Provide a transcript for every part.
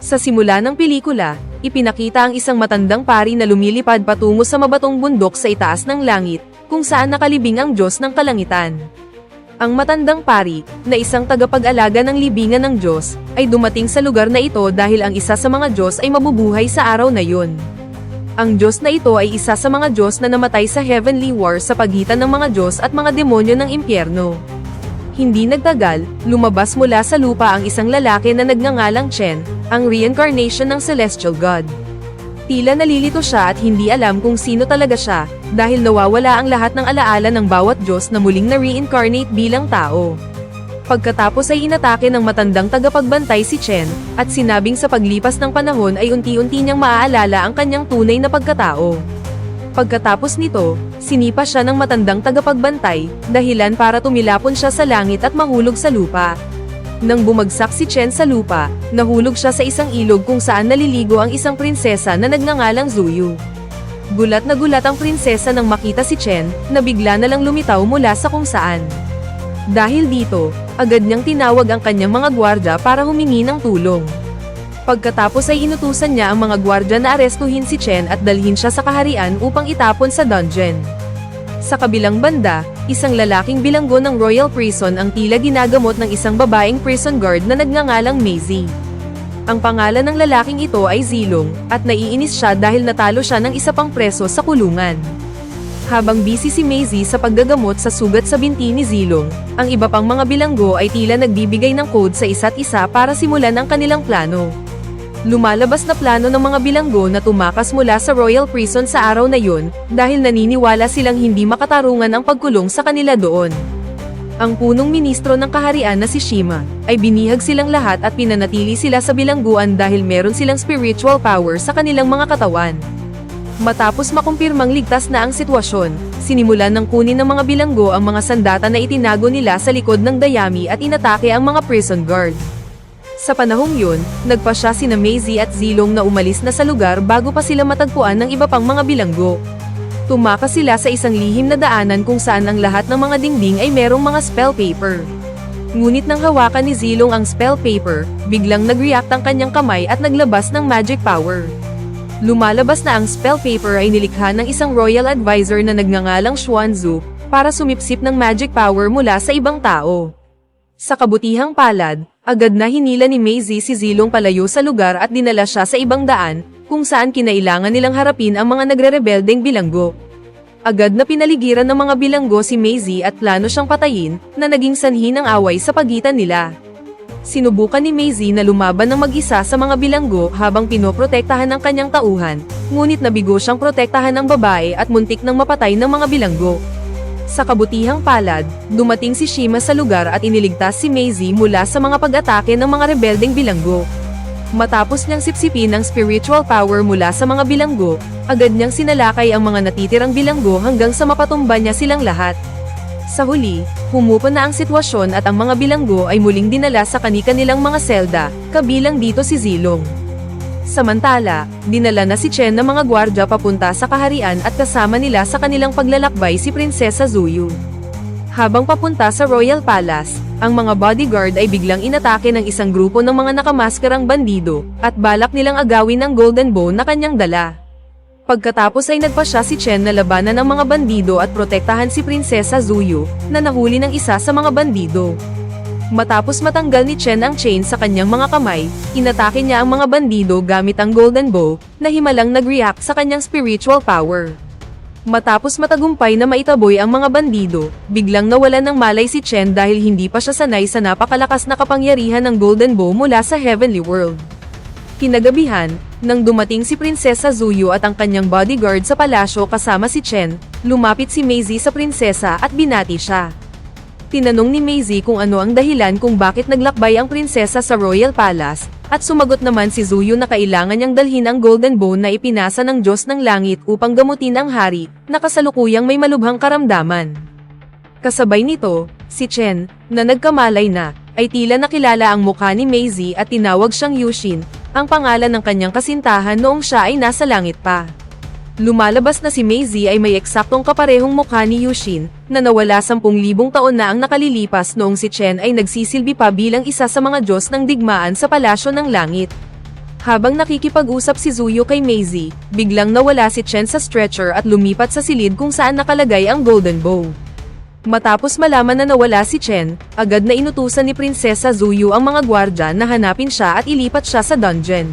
Sa simula ng pelikula, ipinakita ang isang matandang pari na lumilipad patungo sa mabatong bundok sa itaas ng langit, kung saan nakalibing ang Diyos ng kalangitan. Ang matandang pari, na isang tagapag-alaga ng libingan ng Diyos, ay dumating sa lugar na ito dahil ang isa sa mga Diyos ay mabubuhay sa araw na yun. Ang Diyos na ito ay isa sa mga Diyos na namatay sa Heavenly War sa pagitan ng mga Diyos at mga demonyo ng impyerno. Hindi nagtagal, lumabas mula sa lupa ang isang lalaki na nagngangalang Chen, ang reincarnation ng Celestial God. Tila nalilito siya at hindi alam kung sino talaga siya, dahil nawawala ang lahat ng alaala ng bawat Diyos na muling na-reincarnate bilang tao. Pagkatapos ay inatake ng matandang tagapagbantay si Chen, at sinabing sa paglipas ng panahon ay unti-unti niyang maaalala ang kanyang tunay na pagkatao. Pagkatapos nito, sinipa siya ng matandang tagapagbantay, dahilan para tumilapon siya sa langit at mahulog sa lupa. Nang bumagsak si Chen sa lupa, nahulog siya sa isang ilog kung saan naliligo ang isang prinsesa na nagngangalang Zuyu. Gulat na gulat ang prinsesa nang makita si Chen, na bigla na lang lumitaw mula sa kung saan. Dahil dito, agad niyang tinawag ang kanyang mga gwardya para humingi ng tulong. Pagkatapos ay inutusan niya ang mga gwardya na arestuhin si Chen at dalhin siya sa kaharian upang itapon sa dungeon. Sa kabilang banda, isang lalaking bilanggo ng Royal Prison ang tila ginagamot ng isang babaeng prison guard na nagngangalang Maisie. Ang pangalan ng lalaking ito ay Zilong, at naiinis siya dahil natalo siya ng isa pang preso sa kulungan. Habang busy si Maisie sa paggagamot sa sugat sa binti ni Zilong, ang iba pang mga bilanggo ay tila nagbibigay ng code sa isa't isa para simulan ang kanilang plano. Lumalabas na plano ng mga bilanggo na tumakas mula sa Royal Prison sa araw na yun, dahil naniniwala silang hindi makatarungan ang pagkulong sa kanila doon. Ang punong ministro ng kaharian na si Shima, ay binihag silang lahat at pinanatili sila sa bilangguan dahil meron silang spiritual power sa kanilang mga katawan. Matapos makumpirmang ligtas na ang sitwasyon, sinimulan ng kunin ng mga bilanggo ang mga sandata na itinago nila sa likod ng dayami at inatake ang mga prison guard. Sa panahong yun, nagpa siya sina Maisie at Zilong na umalis na sa lugar bago pa sila matagpuan ng iba pang mga bilanggo. Tumakas sila sa isang lihim na daanan kung saan ang lahat ng mga dingding ay merong mga spell paper. Ngunit nang hawakan ni Zilong ang spell paper, biglang nag-react ang kanyang kamay at naglabas ng magic power. Lumalabas na ang spell paper ay nilikha ng isang royal advisor na nagngangalang Xuanzu, para sumipsip ng magic power mula sa ibang tao. Sa kabutihang palad, agad na hinila ni Maisie si Zilong palayo sa lugar at dinala siya sa ibang daan, kung saan kinailangan nilang harapin ang mga nagre-rebeldeng bilanggo. Agad na pinaligiran ng mga bilanggo si Maisie at plano siyang patayin, na naging sanhi ng away sa pagitan nila. Sinubukan ni Maisie na lumaban ng mag-isa sa mga bilanggo habang pinoprotektahan ang kanyang tauhan, ngunit nabigo siyang protektahan ng babae at muntik ng mapatay ng mga bilanggo. Sa kabutihang palad, dumating si Shima sa lugar at iniligtas si Maisie mula sa mga pag-atake ng mga rebeldeng bilanggo. Matapos niyang sipsipin ang spiritual power mula sa mga bilanggo, agad niyang sinalakay ang mga natitirang bilanggo hanggang sa mapatumba niya silang lahat. Sa huli, humupa na ang sitwasyon at ang mga bilanggo ay muling dinala sa kani-kanilang mga selda, kabilang dito si Zilong. Samantala, dinala na si Chen ng mga gwardya papunta sa kaharian at kasama nila sa kanilang paglalakbay si Prinsesa Zuyu. Habang papunta sa Royal Palace, ang mga bodyguard ay biglang inatake ng isang grupo ng mga nakamaskarang bandido, at balak nilang agawin ang golden bow na kanyang dala. Pagkatapos ay nagpa siya si Chen na labanan ng mga bandido at protektahan si Prinsesa Zuyu, na nahuli ng isa sa mga bandido. Matapos matanggal ni Chen ang chain sa kanyang mga kamay, inatake niya ang mga bandido gamit ang golden bow, na himalang nag-react sa kanyang spiritual power. Matapos matagumpay na maitaboy ang mga bandido, biglang nawalan ng malay si Chen dahil hindi pa siya sanay sa napakalakas na kapangyarihan ng golden bow mula sa Heavenly World. Kinagabihan, nang dumating si Prinsesa Zuyu at ang kanyang bodyguard sa palasyo kasama si Chen, lumapit si Maisie sa prinsesa at binati siya. Tinanong ni Maisie kung ano ang dahilan kung bakit naglakbay ang prinsesa sa Royal Palace, at sumagot naman si Zuyu na kailangan niyang dalhin ang Golden Bow na ipinasa ng Diyos ng Langit upang gamutin ang hari, na kasalukuyang may malubhang karamdaman. Kasabay nito, si Chen, na nagkamalay na, ay tila nakilala ang mukha ni Maisie at tinawag siyang Yushin, ang pangalan ng kanyang kasintahan noong siya ay nasa langit pa. Lumalabas na si Maisie ay may eksaktong kaparehong mukha ni Yushin, na nawala 10,000 taon na ang nakalilipas noong si Chen ay nagsisilbi pa bilang isa sa mga Diyos ng digmaan sa palasyo ng langit. Habang nakikipag-usap si Zuyo kay Maisie, biglang nawala si Chen sa stretcher at lumipat sa silid kung saan nakalagay ang golden bow. Matapos malaman na nawala si Chen, agad na inutusan ni Prinsesa Zuyu ang mga gwardya na hanapin siya at ilipat siya sa dungeon.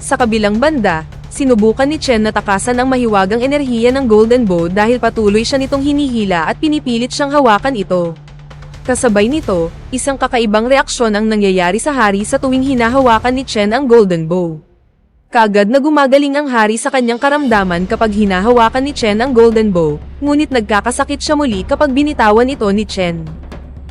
Sa kabilang banda, sinubukan ni Chen na takasan ang mahiwagang enerhiya ng Golden Bow dahil patuloy siya nitong hinihila at pinipilit siyang hawakan ito. Kasabay nito, isang kakaibang reaksyon ang nangyayari sa hari sa tuwing hinahawakan ni Chen ang Golden Bow. Kagad na gumagaling ang hari sa kanyang karamdaman kapag hinahawakan ni Chen ang Golden Bow, ngunit nagkakasakit siya muli kapag binitawan ito ni Chen.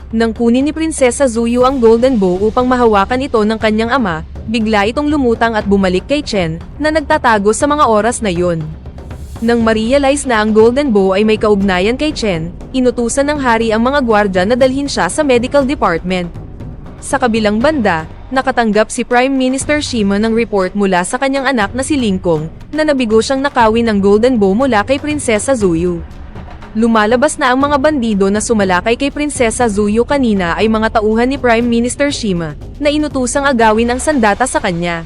Nang kunin ni Prinsesa Zuyu ang Golden Bow upang mahawakan ito ng kanyang ama, bigla itong lumutang at bumalik kay Chen, na nagtatago sa mga oras na yon. Nang ma-realize na ang Golden Bow ay may kaugnayan kay Chen, inutusan ng hari ang mga gwardya na dalhin siya sa medical department. Sa kabilang banda, nakatanggap si Prime Minister Shima ng report mula sa kanyang anak na si Lingkong, na nabigo siyang nakawin ng Golden Bow mula kay Prinsesa Zuyu. Lumalabas na ang mga bandido na sumalakay kay Prinsesa Zuyu kanina ay mga tauhan ni Prime Minister Shima, na inutusang agawin ang sandata sa kanya.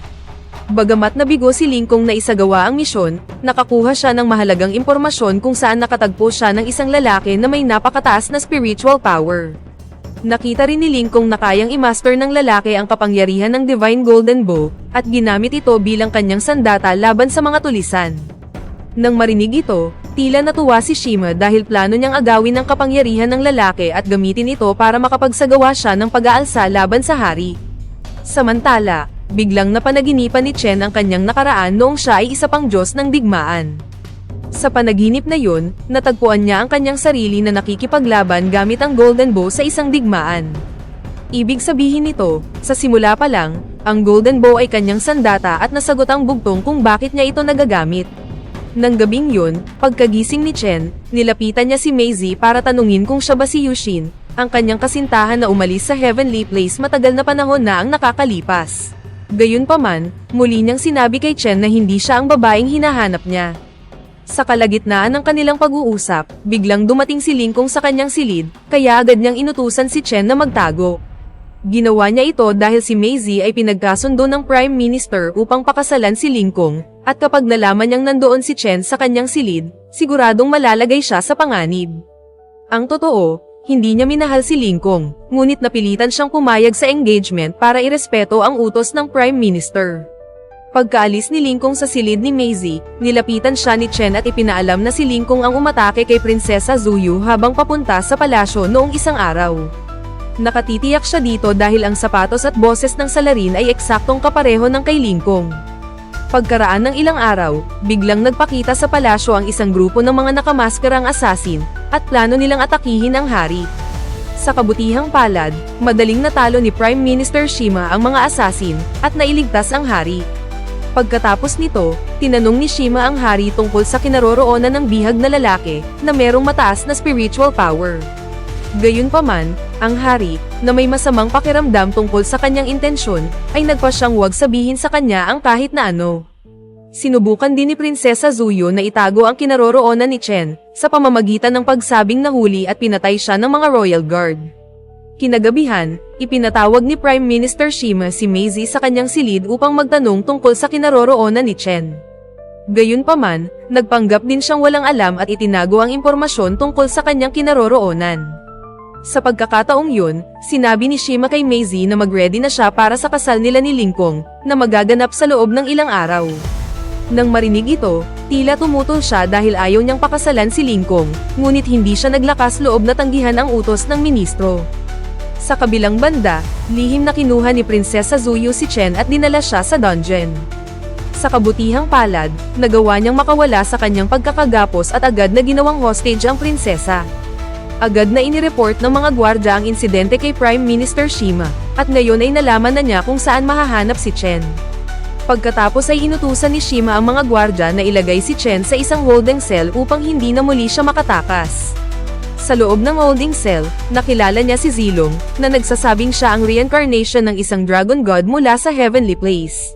Bagamat nabigo si Lingkong na isagawa ang misyon, nakakuha siya ng mahalagang impormasyon kung saan nakatagpo siya ng isang lalaki na may napakataas na spiritual power. Nakita rin ni Lingkong na kayang i-master ng lalaki ang kapangyarihan ng Divine Golden Bow, at ginamit ito bilang kanyang sandata laban sa mga tulisan. Nang marinig ito, tila natuwa si Shima dahil plano niyang agawin ang kapangyarihan ng lalaki at gamitin ito para makapagsagawa siya ng pag-aalsa laban sa hari. Samantala, biglang napanaginipan ni Chen ang kanyang nakaraan noong siya ay isa pang Diyos ng digmaan. Sa panaginip na yun, natagpuan niya ang kanyang sarili na nakikipaglaban gamit ang Golden Bow sa isang digmaan. Ibig sabihin nito, sa simula pa lang, ang Golden Bow ay kanyang sandata at nasagot ang bugtong kung bakit niya ito nagagamit. Nang gabing yun, pagkagising ni Chen, nilapitan niya si Maisie para tanungin kung siya ba si Yushin, ang kanyang kasintahan na umalis sa Heavenly Place matagal na panahon na ang nakakalipas. Gayunpaman, muli niyang sinabi kay Chen na hindi siya ang babaeng hinahanap niya. Sa kalagitnaan ng kanilang pag-uusap, biglang dumating si Lingkong sa kanyang silid, kaya agad niyang inutusan si Chen na magtago. Ginawa niya ito dahil si Maisie ay pinagkasundo ng Prime Minister upang pakasalan si Lingkong, at kapag nalaman niyang nandoon si Chen sa kanyang silid, siguradong malalagay siya sa panganib. Ang totoo, hindi niya minahal si Lingkong, ngunit napilitan siyang pumayag sa engagement para irespeto ang utos ng Prime Minister. Pagkaalis ni Lingkong sa silid ni Maisie, nilapitan siya ni Chen at ipinaalam na si Lingkong ang umatake kay Prinsesa Zuyu habang papunta sa palasyo noong isang araw. Nakatitiyak siya dito dahil ang sapatos at boses ng salarin ay eksaktong kapareho ng kay Lingkong. Pagkaraan ng ilang araw, biglang nagpakita sa palasyo ang isang grupo ng mga nakamaskarang asasin, at plano nilang atakihin ang hari. Sa kabutihang palad, madaling natalo ni Prime Minister Shima ang mga asasin, at nailigtas ang hari. Pagkatapos nito, tinanong ni Shima ang hari tungkol sa kinaroroonan ng bihag na lalaki, na merong mataas na spiritual power. Gayunpaman, ang hari, na may masamang pakiramdam tungkol sa kanyang intensyon, ay nagpa siyang huwag sabihin sa kanya ang kahit na ano. Sinubukan din ni Prinsesa Zuyo na itago ang kinaroroonan ni Chen, sa pamamagitan ng pagsabing nahuli at pinatay siya ng mga royal guard. Kinagabihan, ipinatawag ni Prime Minister Shima si Maisie sa kanyang silid upang magtanong tungkol sa kinaroroonan ni Chen. Gayunpaman, nagpanggap din siyang walang alam at itinago ang impormasyon tungkol sa kanyang kinaroroonan. Sa pagkakataong yun, sinabi ni Shima kay Maisie na magready na siya para sa kasal nila ni Lingkong, na magaganap sa loob ng ilang araw. Nang marinig ito, tila tumutol siya dahil ayaw niyang pakasalan si Lingkong, ngunit hindi siya naglakas loob na tanggihan ang utos ng ministro. Sa kabilang banda, lihim na kinuha ni Prinsesa Zuyu si Chen at dinala siya sa dungeon. Sa kabutihang palad, nagawa niyang makawala sa kanyang pagkakagapos at agad na ginawang hostage ang prinsesa. Agad na inireport ng mga gwardya ang insidente kay Prime Minister Shima, at ngayon ay nalaman na niya kung saan mahahanap si Chen. Pagkatapos ay inutusan ni Shima ang mga gwardya na ilagay si Chen sa isang holding cell upang hindi na muli siya makatakas. Sa loob ng holding cell, nakilala niya si Zilong, na nagsasabing siya ang reincarnation ng isang dragon god mula sa heavenly place.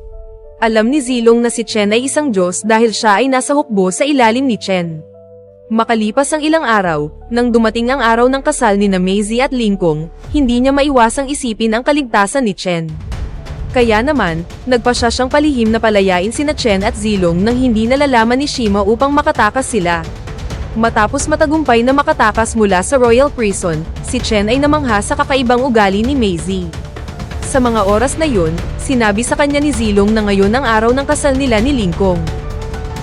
Alam ni Zilong na si Chen ay isang Diyos dahil siya ay nasa hukbo sa ilalim ni Chen. Makalipas ang ilang araw, nang dumating ang araw ng kasal ni na Maisie at Lingkong, hindi niya maiwasang isipin ang kaligtasan ni Chen. Kaya naman, nagpasya siyang palihim na palayain sina Chen at Zilong nang hindi nalalaman ni Shima upang makatakas sila. Matapos matagumpay na makatakas mula sa Royal Prison, si Chen ay namangha sa kakaibang ugali ni Maisie. Sa mga oras na yun, sinabi sa kanya ni Zilong na ngayon ang araw ng kasal nila ni Lingkong.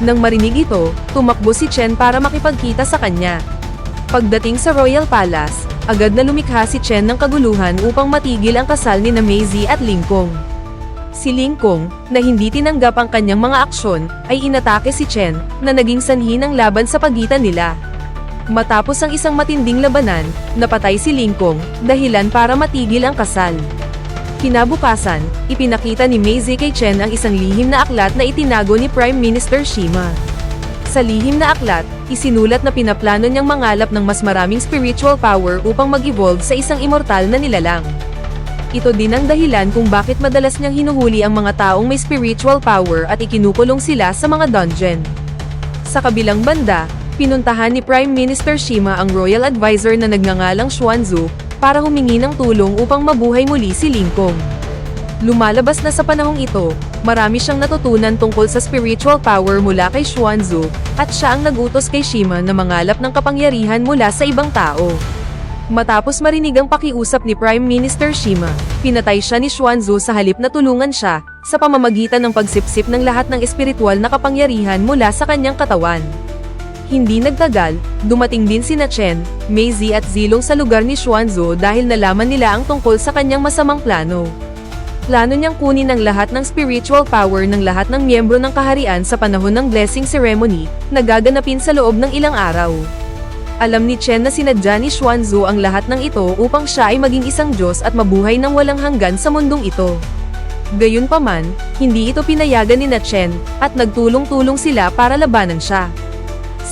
Nang marinig ito, tumakbo si Chen para makipagkita sa kanya. Pagdating sa Royal Palace, agad na lumikha si Chen ng kaguluhan upang matigil ang kasal ni na Maisie at Lingkong. Si Lingkong, na hindi tinanggap ang kanyang mga aksyon, ay inatake si Chen, na naging sanhi ng laban sa pagitan nila. Matapos ang isang matinding labanan, napatay si Lingkong, dahilan para matigil ang kasal. Kinabukasan, ipinakita ni Maisie kay Chen ang isang lihim na aklat na itinago ni Prime Minister Shima. Sa lihim na aklat, isinulat na pinaplano niyang mangalap ng mas maraming spiritual power upang mag-evolve sa isang immortal na nilalang. Ito din ang dahilan kung bakit madalas niyang hinuhuli ang mga taong may spiritual power at ikinukulong sila sa mga dungeon. Sa kabilang banda, pinuntahan ni Prime Minister Shima ang royal advisor na nagngangalang Xuanzu, para humingi ng tulong upang mabuhay muli si Lingkong. Lumalabas na sa panahong ito, marami siyang natutunan tungkol sa spiritual power mula kay Xuanzu, at siya ang nagutos kay Shima na mangalap ng kapangyarihan mula sa ibang tao. Matapos marinig ang pakiusap ni Prime Minister Shima, pinatay siya ni Xuanzu sa halip na tulungan siya, sa pamamagitan ng pagsipsip ng lahat ng espiritual na kapangyarihan mula sa kanyang katawan. Hindi nagtagal, dumating din sina Chen, Maisie at Zilong sa lugar ni Xuanzu dahil nalaman nila ang tungkol sa kanyang masamang plano. Plano niyang kunin ang lahat ng spiritual power ng lahat ng miyembro ng kaharian sa panahon ng blessing ceremony, na gaganapin sa loob ng ilang araw. Alam ni Chen na sinadya ni Xuanzu ang lahat ng ito upang siya ay maging isang Diyos at mabuhay ng walang hanggan sa mundong ito. Gayunpaman, hindi ito pinayagan ni na Chen, at nagtulong-tulong sila para labanan siya.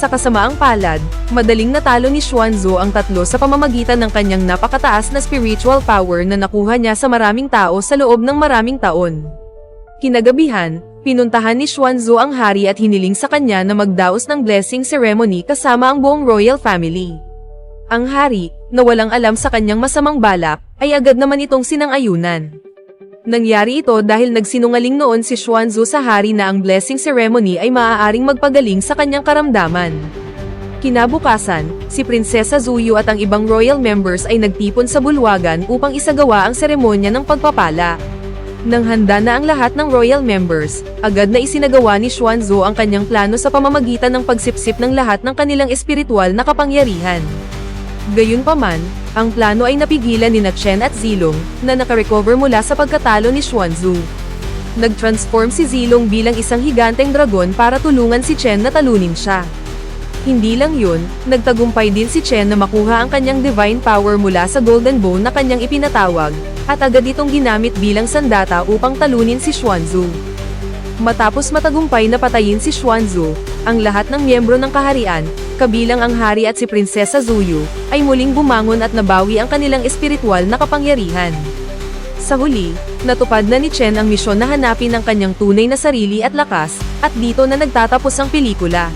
Sa kasamaang palad, madaling natalo ni Xuanzu ang tatlo sa pamamagitan ng kanyang napakataas na spiritual power na nakuha niya sa maraming tao sa loob ng maraming taon. Kinagabihan, pinuntahan ni Xuanzu ang hari at hiniling sa kanya na magdaos ng blessing ceremony kasama ang buong royal family. Ang hari, na walang alam sa kanyang masamang balak, ay agad naman itong sinang-ayunan. Nangyari ito dahil nagsinungaling noon si Xuanzu sa hari na ang blessing ceremony ay maaaring magpagaling sa kanyang karamdaman. Kinabukasan, si Prinsesa Zuyu at ang ibang royal members ay nagtipon sa bulwagan upang isagawa ang seremonya ng pagpapala. Nang handa na ang lahat ng royal members, agad na isinagawa ni Xuanzu ang kanyang plano sa pamamagitan ng pagsipsip ng lahat ng kanilang espiritual na kapangyarihan. Gayunpaman, ang plano ay napigilan ni na Chen at Zilong, na nakarecover mula sa pagkatalo ni Xuanzu. Nag-transform si Zilong bilang isang higanteng dragon para tulungan si Chen na talunin siya. Hindi lang yun, nagtagumpay din si Chen na makuha ang kanyang divine power mula sa golden bone na kanyang ipinatawag, at agad itong ginamit bilang sandata upang talunin si Xuanzu. Matapos matagumpay na patayin si Xuanzu, ang lahat ng miyembro ng kaharian, kabilang ang hari at si Prinsesa Zuyu, ay muling bumangon at nabawi ang kanilang espiritual na kapangyarihan. Sa huli, natupad na ni Chen ang misyon na hanapin ang kanyang tunay na sarili at lakas, at dito na nagtatapos ang pelikula.